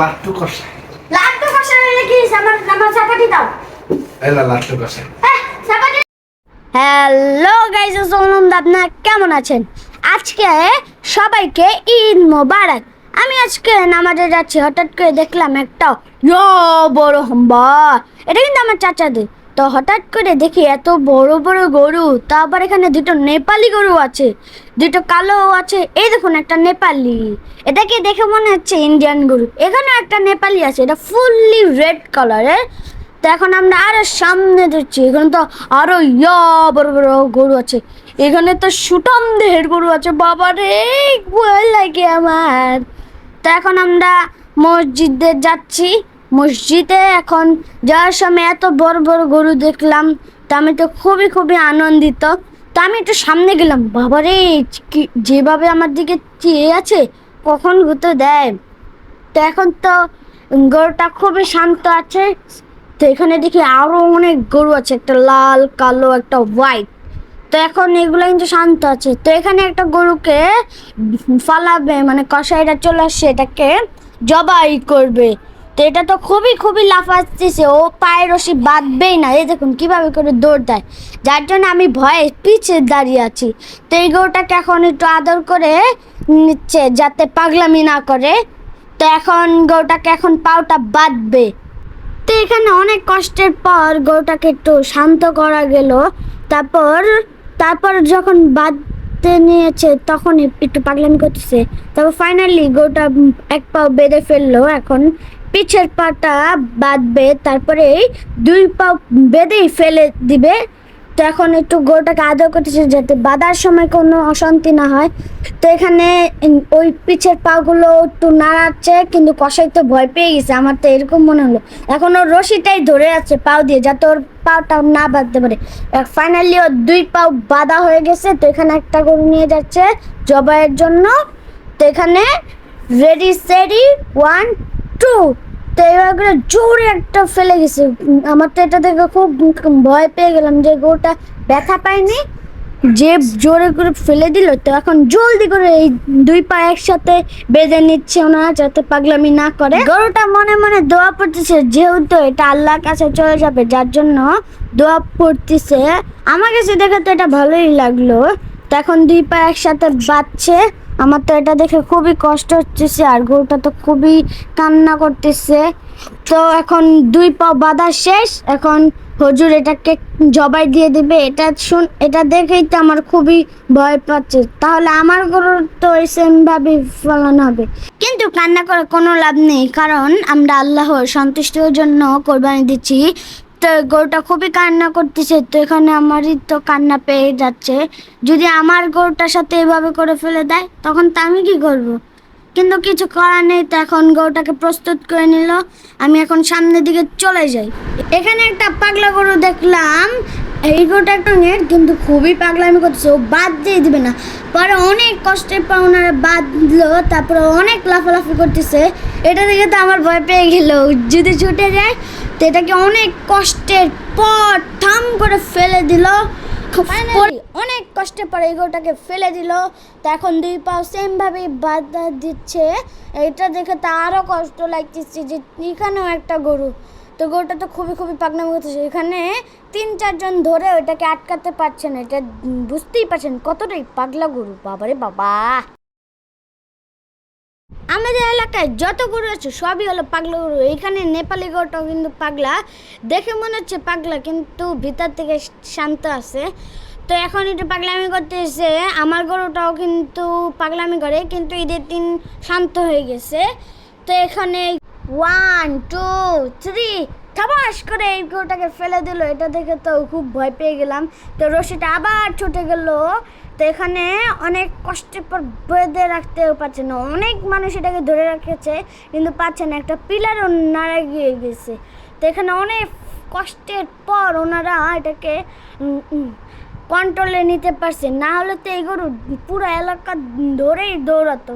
লাট্টু কষাই লাট্টু কষাই নাকি কি আমার আমার চাপাটি দাও। এলা লাট্টু কষাই হ্যাঁ হ্যালো গাইস আসসালামু আপনারা কেমন আছেন? আজকে সবাইকে ঈদ মোবারক। আমি আজকে নামাজে যাচ্ছি হঠাৎ করে দেখলাম একটা বড় হাম্বা এটা কিন্তু আমার চাচাদের। তো হঠাৎ করে দেখি এত বড় বড় গরু তারপর এখানে দুটো নেপালি গরু আছে, দুটো কালো আছে। এই দেখুন একটা নেপালি এটাকে দেখে মনে হচ্ছে ইন্ডিয়ান গরু? এখানে একটা নেপালি আছে, এটা ফুললি রেড কালারের তো এখন আমরা আরও সামনে যাচ্ছি এখানে তো আরও ইয়া বড় বড় গরু আছে। এখানে তো সুটম দেহের গরু আছে বাবা রে ভয় লাগে আমার। তো এখন আমরা মসজিদে যাচ্ছি মসজিদে এখন যাওয়ার সময় এত বড় বড় গরু দেখলাম, তা আমি তো খুবই খুবই আনন্দিত। তা আমি একটু সামনে গেলাম বাবা রে কি, যেভাবে আমার দিকে চেয়ে আছে, কখন ঘুরতে দেয়? তো এখন তো গরুটা খুবই শান্ত আছে, তো এখানে দেখি আরও অনেক গরু আছে, একটা লাল, কালো, একটা হোয়াইট তো এখন এগুলো কিন্তু শান্ত আছে। তো এখানে একটা গরুকে ফালাবে মানে কষাইটা চলে আসছে, এটাকে জবাই করবে। তো এটা তো খুবই খুবই লাফাচ্ছে ও পায়ের রশি বাঁধবেই না। এই দেখুন, কীভাবে করে দৌড় দেয়। যার জন্য আমি ভয়ে পিছে দাঁড়িয়ে আছি। তো এই গরুটাকে এখন একটু আদর করে নিচ্ছে, যাতে পাগলামি না করে। তো এখন গরুটাকে এখন পাউটা বাঁধবে। তো এখানে অনেক কষ্টের পর গরুটাকে একটু শান্ত করা গেল। তারপর তারপর যখন বাঁধতে নিয়েছে, তখন একটু পাগলামি করতেছে। তারপর ফাইনালি গরুটা এক পা বেঁধে ফেলল। এখন পিছের পাটা বাঁধবে, তারপরে দুই পা বেঁধেই ফেলে দিবে। তো এখন একটু গরুটাকে আদর করতেছে যাতে বাঁধার সময় কোনো অশান্তি না হয়। তো এখানে ওই পিছের পাগুলো একটু নাড়াচ্ছে, কিন্তু কষাই তো ভয় পেয়ে গেছে। আমার তো এরকম মনে হলো। এখন ওর রশিটাই ধরে আছে পাও দিয়ে, যাতে ওর পাওটা না বাঁধতে পারে। ফাইনালি ওর দুই পাও বাঁধা হয়ে গেছে, তো এখানে একটা গরু নিয়ে যাচ্ছে জবাইয়ের জন্য। তো এখানে রেডি সেডি ওয়ান টু জোরে একটা ফেলে গেছে। আমার তো এটা দেখে খুব ভয় পেয়ে গেলাম যে গরুটা ব্যথা যে জোরে করে ফেলে দিল, তো এখন জলদি করে এই দুই পা একসাথে বেঁধে নিচ্ছে ওনারা যাতে পাগলামি না করে। গরুটা মনে মনে দোয়া পড়তেছে, যেহেতু এটা আল্লাহর কাছে চলে যাবে, যার জন্য দোয়া পড়তেছে। আমার কাছে দেখে তো এটা ভালোই লাগল। তো এখন দুই পা একসাথে বাঁধছে। আমার তো এটা দেখে খুবই কষ্ট হচ্ছে আর গরুটা তো খুবই কান্না করতেছে। তো এখন দুই পা বাঁধা শেষ। এখন হজুর এটাকে জবাই দিয়ে দিবে। এটা শুন, এটা দেখেই তো আমার খুবই ভয় পাচ্ছে। তাহলে আমার গরু তো সেম ভাবে ফলানো হবে। কিন্তু কান্না করে কোনো লাভ নেই। কারণ আমরা আল্লাহর সন্তুষ্টির জন্য কোরবানি দিচ্ছি। তো গরুটা খুবই কান্না করতেছে, তো এখানে আমারই তো কান্না পেয়ে যাচ্ছে। যদি আমার গরুটার সাথে এভাবে করে ফেলে দেয়, তখন তো আমি কি করব? কিন্তু কিছু করার নেই, তো এখন গরুটাকে প্রস্তুত করে নিল। আমি এখন সামনের দিকে চলে যাই। এখানে একটা পাগলা গরু দেখলাম। এই গরুটা একটু নেট, কিন্তু খুবই পাগলামি করতেছে। ও বাদ দিয়ে দিবে না। পরে অনেক কষ্টের পর ওনারা বাঁধলো তারপরে অনেক লাফালাফি করতেছে। এটা দেখে তো আমার ভয় পেয়ে গেল। যদি ছুটে যায় তো এটাকে অনেক কষ্টের পর ঠাম করে ফেলে দিল। অনেক কষ্টের পরে এই গরুটাকে ফেলে দিল। তো এখন দুই পাও সেম ভাবে বাধা দিচ্ছে। এটা দেখে তো আরও কষ্ট লাগতেছে যে এখানেও একটা গরু। তো গরুটা তো খুবই খুবই পাগনামি করতেছে। এখানে তিন চারজন ধরে ওটাকে আটকাতে পারছে না। এটা বুঝতেই পারছেন কতটাই পাগলা গরু। বাবারে বাবা! আমাদের এলাকায় যত গরু আছে, সবই হলো পাগলা গরু। এখানে নেপালি গরুটাও কিন্তু পাগলা। দেখে মনে হচ্ছে পাগলা, কিন্তু ভিতর থেকে শান্ত আছে। তো এখন একটু পাগলামি করতে এসে আমার গরুটাও কিন্তু পাগলামি করে, কিন্তু ঈদের দিন শান্ত হয়ে গেছে। তো এখানে ওয়ান টু থ্রি থাবাস করে এই গরুটাকে ফেলে দিল। এটা দেখে তো খুব ভয় পেয়ে গেলাম। তো রশিটা আবার ছুটে গেল। তো এখানে অনেক কষ্টের পর বেঁধে রাখতেও পারছে না। অনেক মানুষ এটাকে ধরে রেখেছে, কিন্তু পাচ্ছে না। একটা পিলারও নাড়া গিয়ে গেছে। তো এখানে অনেক কষ্টের পর ওনারা এটাকে কন্ট্রোলে নিতে পারছে। না হলে তো এই গরু পুরো এলাকা ধরেই দৌড়াতো।